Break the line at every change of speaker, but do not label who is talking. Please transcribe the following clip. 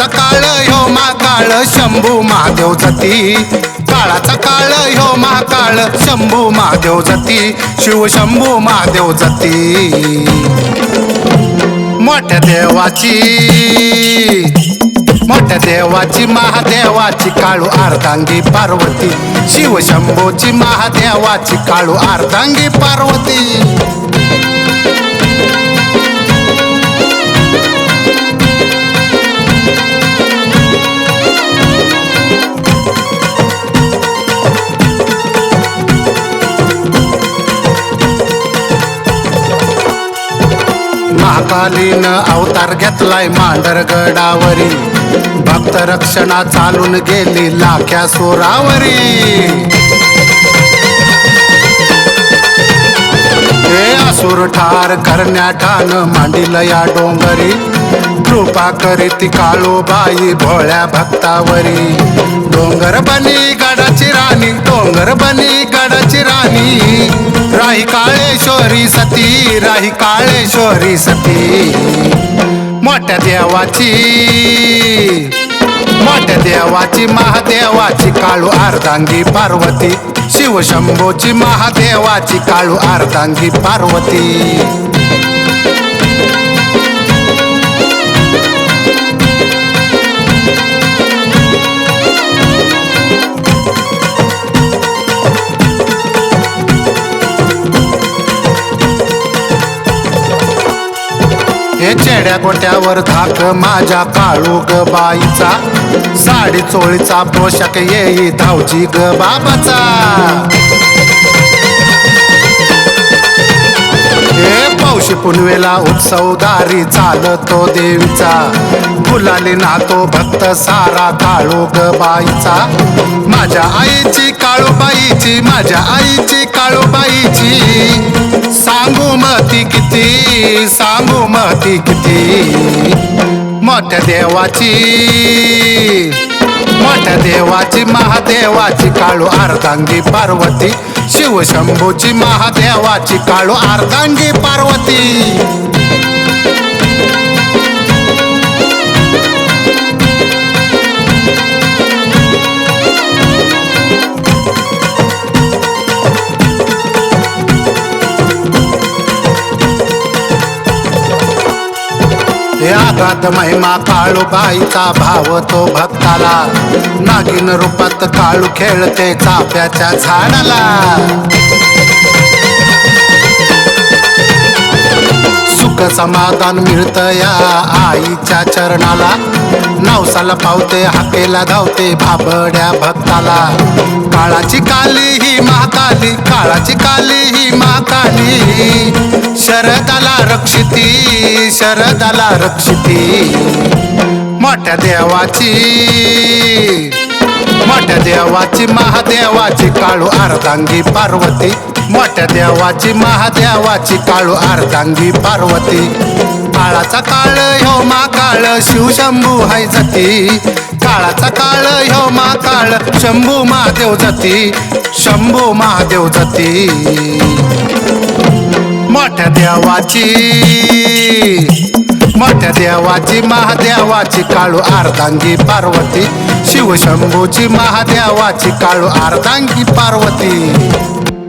काळाचा काळ ह्यो महाकाळ शंभू महादेव जती. काळाचा काळ ह्यो महाकाळ शंभू महादेव जती. शिव शंभू महादेव जती. मोठ्या देवाची मोठ्या देवाची महादेवाची काळू अर्धांगी पार्वती. शिवशंभूची महादेवाची काळू अर्धांगी पार्वती. महाकालीनं अवतार घेतलाय मांढरगडावरी. भक्त रक्षणा चालून गेली लाख्या सोरावरी. हे असुर ठार करण्या ठाण मांडिल या डोंगरी. कृपा करीती काळूबाई भोळ्या भक्तावरी. डोंगर बनी गडाची राणी डोंगर बनी गडाची राणी. राही काळेश्वरी सती राही काळेश्वरी सती. मोठ्या देवाची मोठ्या देवाची महादेवाची काळू अर्धांगी पार्वती. शिवशंभोची महादेवाची काळू अर्धांगी पार्वती. वेड्या गोट्यावर धाक माझ्या काळू ग बाईचा. साडी चोळीचा पोशाख येई धावची ग बाबाचा. हे पौशी पुनवेला उत्सवदारी चालतो देवीचा. गुलाली नातो भक्त सारा काळू ग बाईचा. माझ्या आईची काळूबाईची माझ्या आईची काळूबाईची. सांगू मती किती सांगू मती किती? मोठ्या देवाची मोठ्या देवाची महादेवाची काळू अर्धांगी पार्वती. शिवशंभूची महादेवाची काळू अर्धांगी पार्वती. हे आघात महिमा काळू बाईचा भाव तो भक्ताला. नागिन रूपात काळू खेळते चाफ्याच्या झाडाला. सुख समाधान मिळत या आईच्या चरणाला. नवसाला पावते हाकेला धावते भाबड्या भक्ताला. काळाची काली ही महाकाली काळाची काली ही महाकाली. शरदाला रक्षिती शरदाला रक्षिती. मोठ्या देवाची मोठ्या देवाची महादेवाची काळू अर्धांगी पार्वती. मोठ्या देवाची महादेवाची काळू अर्धांगी पार्वती. काळाचा काळ ह्यो मा काळ शिवशंभू हाय जती काळाचा काळ ह्यो मा काळ शंभू महादेव जती शंभू महादेव जती मोठ्या देवाची मोठ्या देवाची महादेवाची काळू अर्धांगी पार्वती. शिवशंभूची महादेवाची काळू अर्धांगी पार्वती.